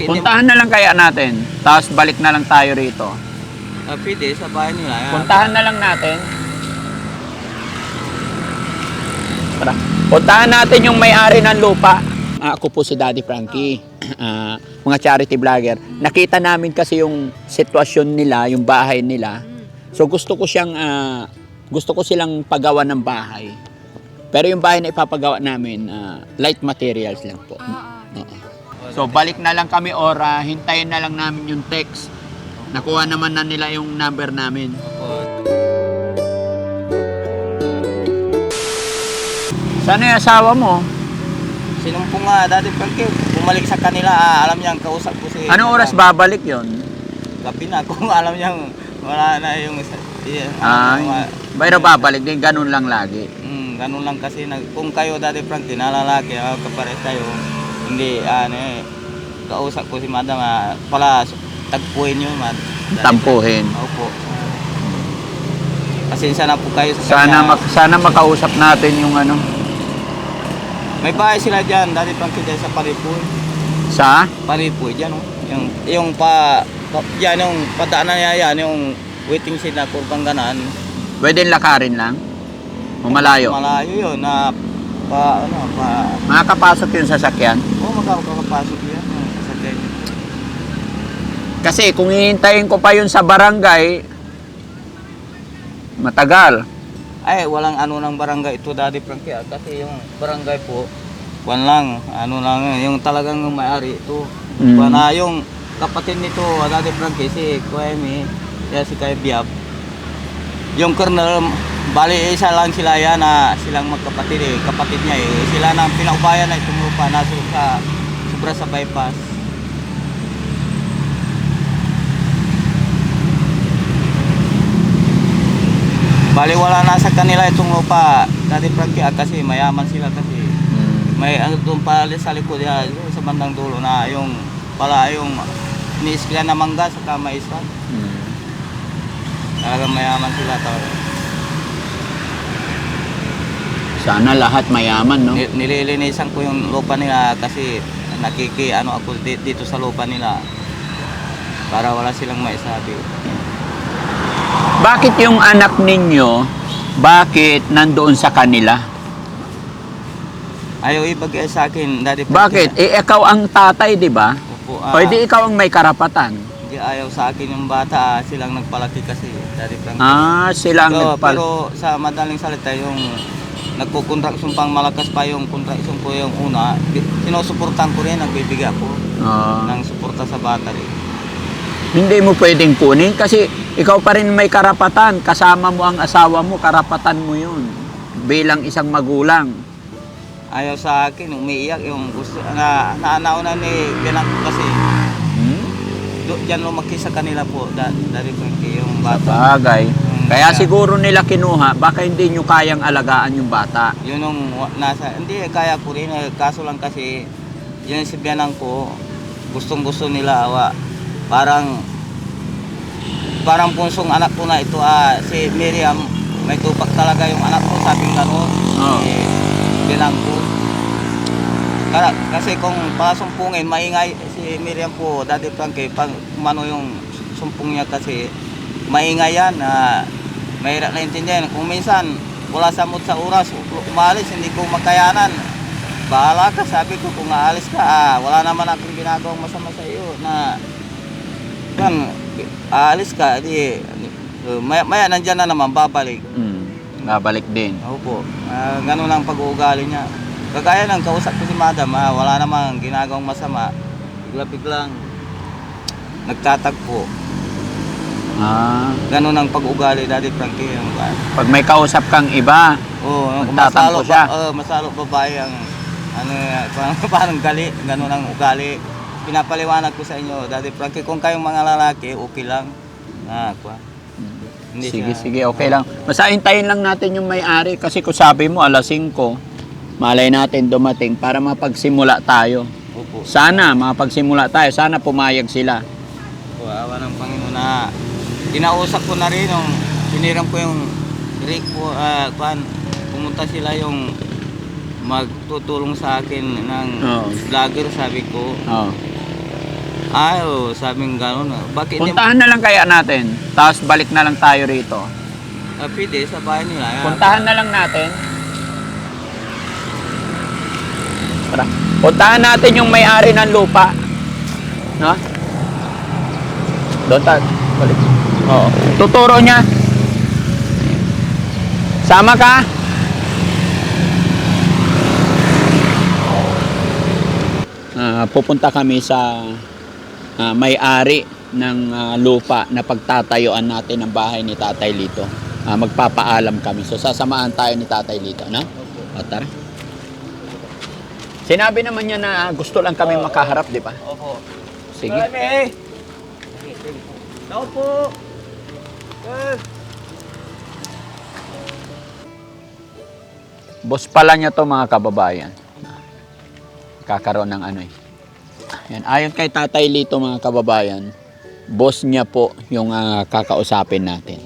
hindi Puntahan na lang kaya natin. Tapos balik na lang tayo rito. Ah, pwede, sa bahay nila. ah. Puntahan na lang natin. Tara. Puntahan natin yung may-ari ng lupa. Ah, ako po si Daddy Frankie. Ah, mga charity vlogger. Nakita namin kasi yung sitwasyon nila, yung bahay nila. So gusto ko siyang ah, gusto ko silang pagawa ng bahay. Pero yung bahay na ipapagawa namin, ah, light materials lang po. Oo. So balik na lang kami or ah, hintayin na lang namin yung text. Nakuha naman na nila yung number namin. Sana yung asawa mo? Sinumpong nga dati Frankie, bumalik sa kanila, ah, alam niyang kausap ko si... Anong oras babalik yon? Gabi na, kung alam niyang wala na yung... Yeah, Ay, pero babalik din, ganun lang lagi. Mm, ganun lang kasi, nag, kung kayo dati Frankie, nalalaki, ah, kapares kayo, hindi, ano eh, kausap ko si madam, ah, pala, tagpuin yun, mad. Tampuhin. Opo. Pasensya na po kayo sa Sana, kanya. mak- sana makausap natin yung ano. May bahay sila dyan, dati Frankie, dyan sa Paripoy. Sa? Paripoy, dyan, oh. Yung, yung pa, pa, yan, yung padaanan niya yan, yung waiting shed na kurbang ganaan. Pwede lakarin lang? O malayo? Malayo yun, na, pa, ano, pa, Makakapasok yung sasakyan? oh, magkakapasok yan. oh, sasakyan. Kasi kung hihintayin ko pa yun sa barangay, matagal. Ay, walang ano ng barangay ito, Daddy Frankie, ah, kasi yung barangay po, kwan lang, ano lang, yung talagang may-ari ito. Mm. Kwan na yung kapatid nito, ah, Daddy Frankie, si Kuemi, kaya si Kuya Biab. Yung kernel, bali isa lang sila yan na silang magkapatid eh, kapatid niya eh. Sila nang pinaubayan na itong lupa na sa, sobra sa bypass. Bali wala na sa kanila itong lupa, Daddy Frankie, ah, kasi mayaman sila kasi may ano doon pa sa likod ya, doon sa bandang dulo na yung pala yung iniiskila na mangga sa kamaisan. Hmm. Talagang mayaman sila talaga. Sana lahat mayaman, no? Ni- Nililinisan ko yung lupa nila kasi nakiki ano ako di- dito sa lupa nila para wala silang maisabi. Bakit yung anak ninyo, bakit nandoon sa kanila? Ayaw ibagay sa akin, Daddy Frankie. Bakit? Eh, ikaw ang tatay, di ba? Opo, ah, Pwede ikaw ang may karapatan. Hindi ayaw sa akin yung bata, ah, silang nagpalaki kasi, Daddy Frankie. Ah, sila ang pero, nagpal... pero sa madaling salita, yung nagkukontraksyon pang malakas pa yung kontraksyon ko yung una, sinusuportan ko rin, nagbibigay ako Ah. ng suporta sa bata rin. Hindi mo pwedeng kunin kasi ikaw pa rin may karapatan. Kasama mo ang asawa mo, karapatan mo yun. Bilang isang magulang. Ayaw sa akin, umiiyak yung gusto, na, naanauna ni Bilang kasi, Hmm? do, dyan lumaki sa kanila po, da, Frankie, yung bata. Bagay. Kaya siguro nila kinuha, baka hindi nyo kayang alagaan yung bata. Yun yung wa- nasa, hindi kaya ko rin, eh, kaso lang kasi, yun si Bianang ko, gustong gusto nila, wa, parang, parang punsong anak ko na ito, ah, si Miriam, may tupak talaga yung anak ko, sabing gano'n, Oo. eh, Bianang ko. Kaya, kasi kung pasumpungin, maingay si Miriam po, dati Frankie, pag umano yung sumpong niya kasi, maingay yan, na mahirap na intindihan. Kung minsan, wala sa mood sa oras, umalis, hindi ko makayanan. Bahala ka, sabi ko, kung aalis ka, ah, wala naman akong ginagawang masama sa iyo na, kan, aalis ka, di, uh, maya, maya nandyan na naman, babalik. Hmm. Babalik din. Opo, uh, ganun ang pag-uugali niya. Kagaya ng kausap ko si madam, ah, wala namang ginagawang masama. Bigla-biglang nagtatagpo. Ah, Ganun ang pag-ugali dati Frankie. Yung, ah, pag may kausap kang iba, Nagtatampo masalo, siya. Ba, oh, masalo babae ang ano, eh, parang, parang gali, ganun ang ugali. Pinapaliwanag ko sa inyo, Daddy Frankie, kung kayong mga lalaki, okay lang. Ah, kwa. Hindi sige, siya- sige, okay lang. Basta hintayin lang natin yung may-ari kasi kung sabi mo alas 5, malay natin dumating para mapagsimula tayo. Opo. Sana mapagsimula tayo, sana pumayag sila. Po, awa ng Panginoon na kinausap ko na rin nung piniram ko yung Rick po, ah, kwan, pumunta sila yung magtutulong sa akin ng Oo. vlogger sabi ko Oh. Ay, oh, sabing gano'n. Bakit? Puntahan na lang kaya natin. Tapos balik na lang tayo rito. Ah, pwede, sa bahay nila. ah. Puntahan na lang natin. Tara. Puntahan natin yung may-ari ng lupa. No? Doon tayo. Balik. Oo. Tuturo niya. Sama ka? Ah, pupunta kami sa ah, may-ari ng ah, lupa na pagtatayuan natin ng bahay ni Tatay Lito. Ah, magpapaalam kami. So sasamahan tayo ni Tatay Lito, no? O, tara. Sinabi naman niya na gusto lang kami makaharap, di ba? Opo. Sige. Marami. Tao po. Boss pala niya to mga kababayan. Kakaroon ng ano eh. Yan. Ayon kay Tatay Lito mga kababayan, boss niya po yung ah, kakausapin natin.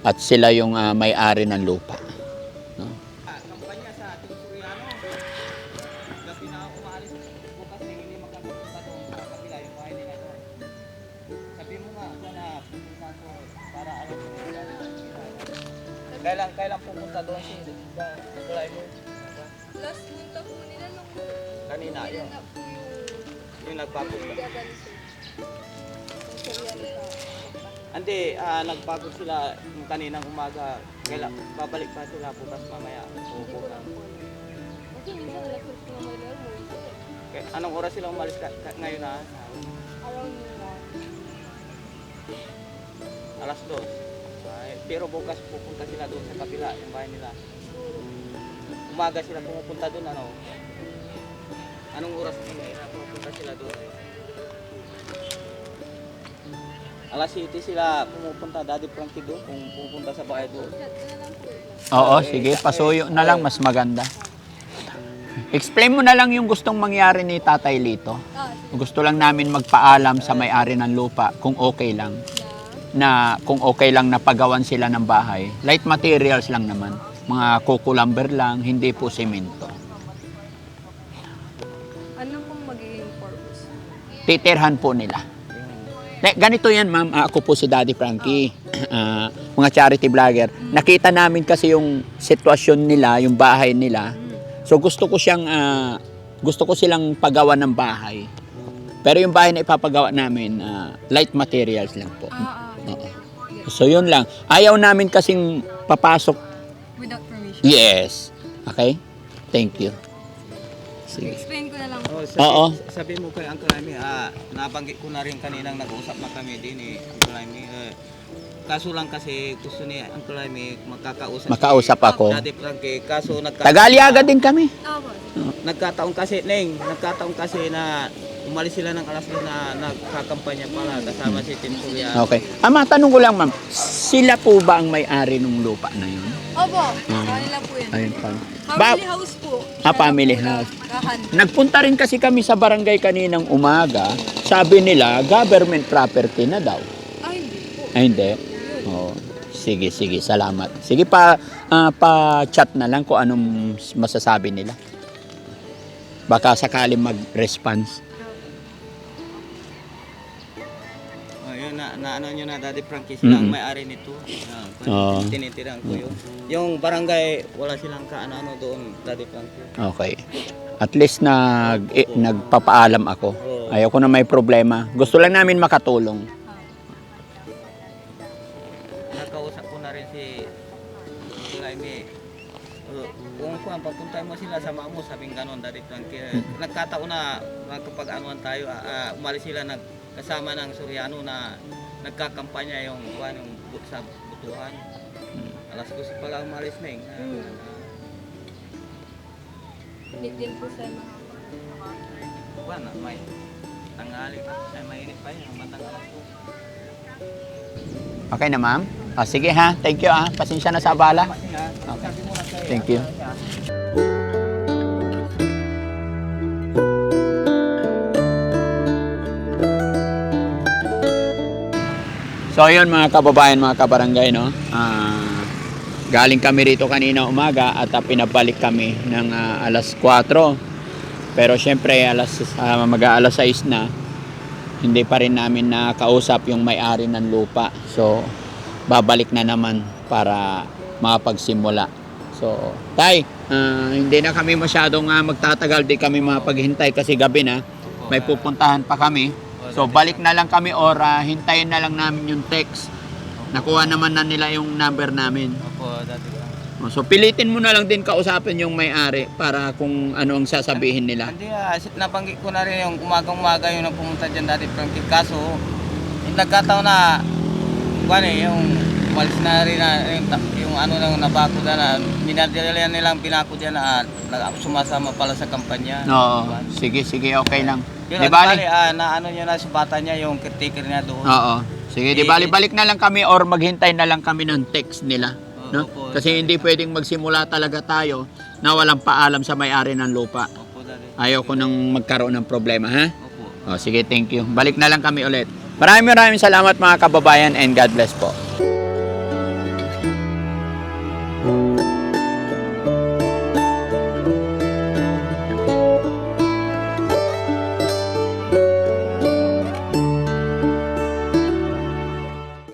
At sila yung ah, may-ari ng lupa. Kailan, kailan pupunta doon si diba? Nikolai mo? Last punta po nila nung Kanina yun. Yung yung nagpapunta. gagawin Hindi, ah, nagbago sila yung kaninang umaga. Kailan, babalik pa sila bukas mamaya. Hindi ko lang po. Kasi minsan alas 6 na may eh. anong oras sila umalis ka, ka- ngayon na? Around. Alas 2 pero bukas pupunta sila doon sa kabila, yung bahay nila. Umaga sila pumupunta doon, ano? Anong oras nila pupunta sila doon? Alas 7 sila pumupunta, Daddy Frankie doon, kung pupunta sa bahay doon. Oo, sige. Pasuyo na lang, mas maganda. Explain mo na lang yung gustong mangyari ni Tatay Lito. Ah, Gusto lang namin magpaalam sa may-ari ng lupa kung okay lang. Na. Kung okay lang na pagawan sila ng bahay. Light materials lang naman. Mga coco lumber lang, hindi po semento. Ano pong magiging purpose? Titirhan po nila. Ne, ganito yan, ma'am. Ako po si Daddy Frankie. Ah, mga charity vlogger. Nakita namin kasi yung sitwasyon nila, yung bahay nila. So gusto ko siyang ah, gusto ko silang pagawa ng bahay. Pero yung bahay na ipapagawa namin, ah, light materials lang po. Ah. Oo. So yun lang. Ayaw namin kasing papasok. Without permission. Yes. Okay? Thank you. Sige. Explain ko na lang po. Oh, sabi, Oo. sabi mo kay Uncle Jaime, ah, nabanggit ko na rin kaninang nag-usap na kami din eh, Uncle Jaime. Eh, kaso lang kasi gusto ni Uncle Jaime makakausap. Makausap ako. Daddy Frankie, kaso nagka, Tagaliaga din kami. Ah, po. nagkataon kasi, Neng, nagkataon kasi na umalis sila ng alas na nagkakampanya pala kasama si Tim Suriano. Okay. Ah, matanong ko lang, ma'am. Sila po ba ang may-ari ng lupa na yun? Opo, kanila po yun. Ayun pa. Family Ba- house po. Ah, family house. Nagpunta rin kasi kami sa barangay kaninang umaga. Sabi nila, government property na daw. Ah, hindi po. Ay, hindi. Oh, sige, sige. Salamat. Sige pa, ah, pa-chat na lang kung anong masasabi nila. Baka sakali mag-response. Na, na ano nyo na Daddy Frankie, sila ang Mm-mm. may-ari nito. Ah, Oo. Tinitiran ko yun. Yung barangay, wala silang kaano-ano doon, Daddy Frankie. Okay. At least nag, eh, nagpapaalam ako. Oo. Ayaw ko na may problema. Gusto lang namin makatulong. Nakausap ko na rin si. Uh, kung kung papunta mo sila sa mo, sabing ganon, Daddy Frankie. Nagkataon na nakapag-anuan tayo, ah, ah, umalis sila nag, kasama ng Suryano na nagkakampanya yung, kuwan, yung bu- sa butuhan. Alas 12 pa lang umalis na eh. Ah, Hmm. Nitin po sa mga Kuwan, ah, may tanghali pa, ay mainit pa yun, bandang alas 12. Okay na, ma'am? Ah, sige ha. Thank you ah. Pasensya na sa abala. Okay. Thank you. So ayun mga kababayan, mga kabarangay, no? Ah, galing kami rito kanina umaga at ah, pinabalik kami ng ah, alas 4. Pero syempre, alas, uh, mag-aalas 6 na, hindi pa rin namin nakausap yung may-ari ng lupa. So, babalik na naman para makapagsimula. So, tay, ah, hindi na kami masyadong ah, magtatagal, di kami mapaghintay kasi gabi na. May pupuntahan pa kami. So, balik na lang kami or ah, hintayin na lang namin yung text. Nakuha naman na nila yung number namin. Opo, Daddy Frankie. Oh, So, pilitin mo na lang din kausapin yung may-ari para kung ano ang sasabihin nila. Hindi, ah, si- nabanggit ko na rin yung umagang-umaga yung nang pumunta dyan Daddy Frankie. Kaso, yung nagkataon na, kwan eh, yung umalis na rin na, yung, yung ano nang nabako na na, minadala nilang pinako dyan na, na sumasama pala sa kampanya. Oo. Kwan. Sige, sige, okay lang. Di bali? ah, na ano nyo na, subata niya, yung caretaker niya doon. Oo. Sige, di bali, balik na lang kami or maghintay na lang kami ng text nila. No? Opo. Kasi hindi pwedeng magsimula talaga tayo na walang paalam sa may-ari ng lupa. Opo. Ayaw ko nang magkaroon ng problema, ha? Opo. O, sige, thank you. Balik na lang kami ulit. Maraming maraming salamat mga kababayan and God bless po.